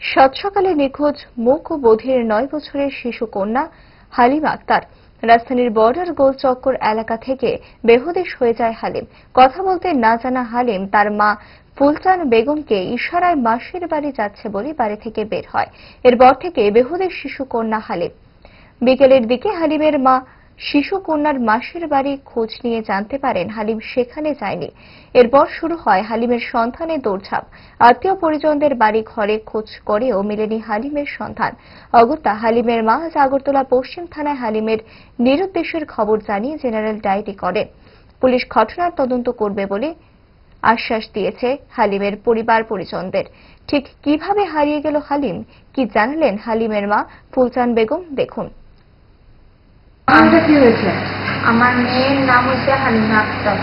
সাত সকালে নিখোঁজ মুখ ও বধির নয় বছরের শিশু কন্যা হালিম আক্তার। রাজধানীর বর্ডার গোল চক্কর এলাকা থেকে বেহুদেশ হয়ে যায় হালিম। কথা বলতে না জানা হালিম তার মা ফুলচান বেগমকে ইশারায় মাসির বাড়ি যাচ্ছে বলে বাড়ি থেকে বের হয়। এরপর থেকে বেহুদেশ শিশু কন্যা হালিম। বিকেলের দিকে হালিমের মা শিশু কন্যার মাসির বাড়ি খোঁজ নিয়ে জানতে পারেন হালিম সেখানে যায়নি। এরপর শুরু হয় হালিমের সন্ধানের দৌড়ঝাঁপ। আত্মীয় পরিজনদের বাড়ি ঘরে খোঁজ করেও মেলেনি হালিমের সন্ধান। অগত্যা হালিমের মা আজ আগরতলা পশ্চিম থানায় হালিমের নিরুদ্দেশের খবর জানিয়ে জেনারেল ডায়েরি করেন। পুলিশ ঘটনার তদন্ত করবে বলে আশ্বাস দিয়েছে হালিমের পরিবার পরিজনদের। ঠিক কীভাবে হারিয়ে গেল হালিম? কি জানালেন হালিমের মা? ফুলচান বেগম, দেখুন। নামটা কি হয়েছে? আমার মেয়ের নাম হচ্ছে হালিমা আক্তার।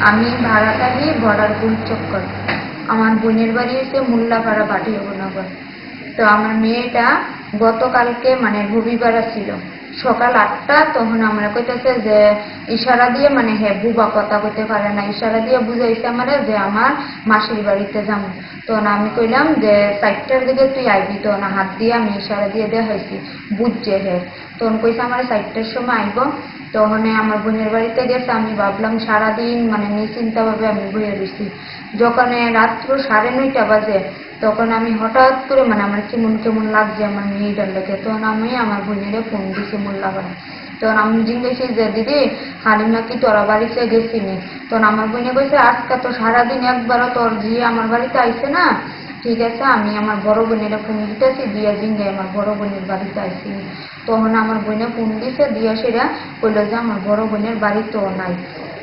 আমি ভাড়া থাকি গুল চক্কর। আমার বোনের বাড়ি হচ্ছে মোল্লাপাড়া বাটিয়ানগর তো আমার মেয়েটা গতকালকে মানে রবিবার ছিল সকাল আটটা, তখন আমরা কইতেছে যে ইশারা দিয়ে মানে হ্যাঁ বুবা কথা কইতে পারে না, ইশারা দিয়ে বুঝাইছে আমার যে আমার মাসির বাড়িতে যাব তখন আমি কইলাম যে সাইটটার দিকে তুই আইবি, তো না, হাত দিয়ে আমি ইশারা দিয়ে দেখাইছি, বুঝছে হে। তখন কইছে আমার সাইটটার সময় আইব। তখন আমার বোনের বাড়িতে গেছে, আমি ভাবলাম সারাদিন মানে নিশ্চিন্তভাবে আমি বয়ে রয়েছি যখন রাত্র সাড়ে নয়টা বাজে, তখন আমি হঠাৎ করে মানে আমার কেমন কেমন লাগছে আমার মেয়েটার লেগে, তখন আমি আমার বোনের ফোন দিছি মোল্লাপাড়া তখন আমি জিজ্ঞেসি যে দিদি হালিমা নাকি তোরা বাড়িতে গেছিনি তখন আমার বোনে কইছে, আজকে তো সারাদিন একবারও তোর ঝিয়ে আমার বাড়িতে আইছে না। ঠিক আছে, আমি আমার বড় বোনের ফোন দিতেছি দিয়া জিঙ্গে আমার বড় বোনের বাড়িতে আইসি তখন আমার বোনে ফোন দিছে, দিয়া সেটা কইলো যে আমার বড় বোনের বাড়িতেও নাই।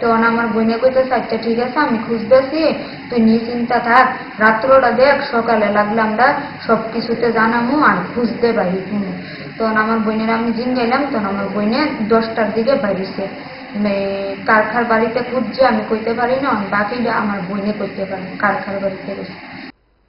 তখন আমার বোনে কইতেছে আচ্ছা ঠিক আছে, আমি খুঁজতেছি, তুই নিশ্চিন্তা থাক। রাত্রটা দেখ, সকালে লাগলে আমরা সব কিছুতে জানামু আর খুঁজতে পারি তুমি তখন আমার বোনের আমি জিঙ্গাইলাম, তখন আমার বোনে দশটার দিকে বাড়িছে। কারখার বাড়িতে খুঁজছে, আমি কইতে পারি না, বাকিটা আমার বোনে কইতে পারি, কারখার বাড়িতে গেছে